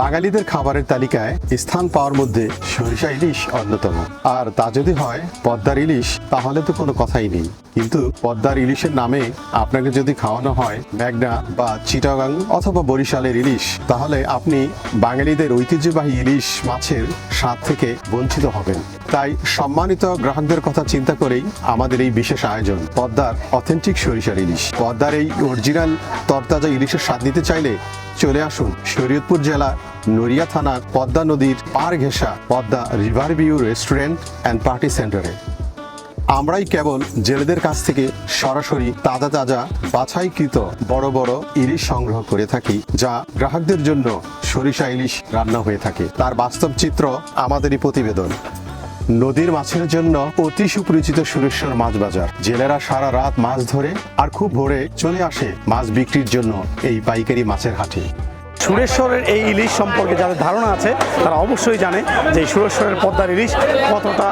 বাঙালিদের খাবারের তালিকায় স্থান পাওয়ার মধ্যে সরিষা ইলিশ অন্যতম। আর তা যদি হয় পদ্মার ইলিশ, তাহলে তো কোনো কথাই নেই। কিন্তু পদ্মার ইলিশের নামে আপনাকে যদি খাওয়ানো হয় ম্যাগনা বা চিটাগাং অথবা বরিশালের ইলিশ, তাহলে আপনি বাঙালিদের ঐতিহ্যবাহী ইলিশ মাছের স্বাদ থেকে বঞ্চিত হবেন। তাই সম্মানিত গ্রাহকদের কথা চিন্তা করেই আমাদের এই বিশেষ আয়োজন, পদ্মার অথেন্টিক সরিষার ইলিশ। পদ্মার এই অরিজিনাল, তরতাজা ইলিশের স্বাদ নিতে চাইলে চলে আসুন শরীয়তপুর জেলা নড়িয়া থানার পদ্মা নদীর পার ঘেঁষা Padma river view restaurant and party সেন্টারে আমরাই কেবল জেলেদের কাছ থেকে সরাসরি তাজা তাজা, বাছাইকৃত বড় বড় ইলিশ সংগ্রহ করে থাকি, যা গ্রাহকদের জন্য সরিষা ইলিশ রান্না হয়ে থাকে। তার বাস্তব চিত্র আমাদেরই প্রতিবেদন। নদীর মাছের জন্য অতি সুপরিচিত সুরেশ্বর মাছ বাজার। জেলেরা সারা রাত মাছ ধরে আর খুব ভোরে চলে আসে মাছ বিক্রির জন্য এই পাইকারি মাছের হাটে। সুরেশ্বরের এই ইলিশ সম্পর্কে যাদের ধারণা আছে, তারা অবশ্যই জানে যে সুরেশ্বরের পদ্মার ইলিশ কতটা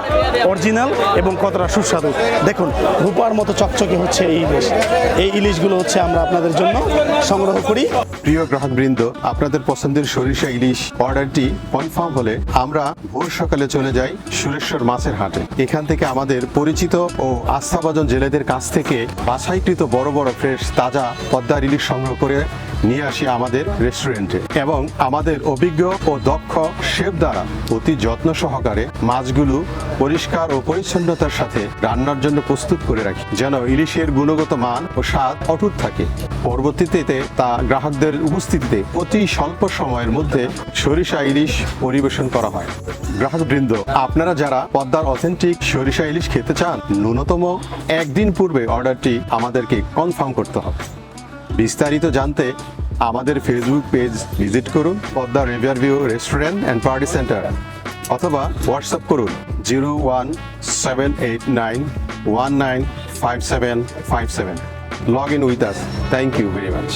অরিজিনাল এবং কতটা সুস্বাদু। দেখুন, রূপার মতো চকচকে হচ্ছে এই ইলিশ। এই ইলিশগুলো হচ্ছে আমরা আপনাদের জন্য সংগ্রহ করি। প্রিয় গ্রাহকবৃন্দ, আপনাদের পছন্দের সরিষা ইলিশ অর্ডারটি কনফার্ম হলে আমরা ভোর সকালে চলে যাই সুরেশ্বর মাছের হাটে। এখান থেকে আমাদের পরিচিত ও আস্থাভাজন জেলেদের কাছ থেকে বাছাইকৃত বড় বড় ফ্রেশ, তাজা পদ্মার ইলিশ সংগ্রহ করে নিয়ে আসি আমাদের রেস্টুরেন্টে এবং আমাদের অভিজ্ঞ ও দক্ষ শেফ দ্বারা অতি যত্ন সহকারে মাছগুলো পরিষ্কার ও পরিচ্ছন্নতার সাথে রান্নার জন্য প্রস্তুত করে রাখি, যেন ইলিশের গুণগত মান ও স্বাদ অটুট থাকে। পরবর্তীতে তা গ্রাহকদের উপস্থিতিতে অতি স্বল্প সময়ের মধ্যে সরিষা ইলিশ পরিবেশন করা হয়। গ্রাহকবৃন্দ, আপনারা যারা পদ্মার অথেন্টিক সরিষা ইলিশ খেতে চান, ন্যূনতম একদিন পূর্বে অর্ডারটি আমাদেরকে কনফার্ম করতে হবে। বিস্তারিত জানতে আমাদের ফেসবুক পেজ ভিজিট করুন, Padma river view restaurant and party centre অথবা হোয়াটসঅ্যাপ করুন zero one seven eight nine one nine five seven five seven log in with us thank you very much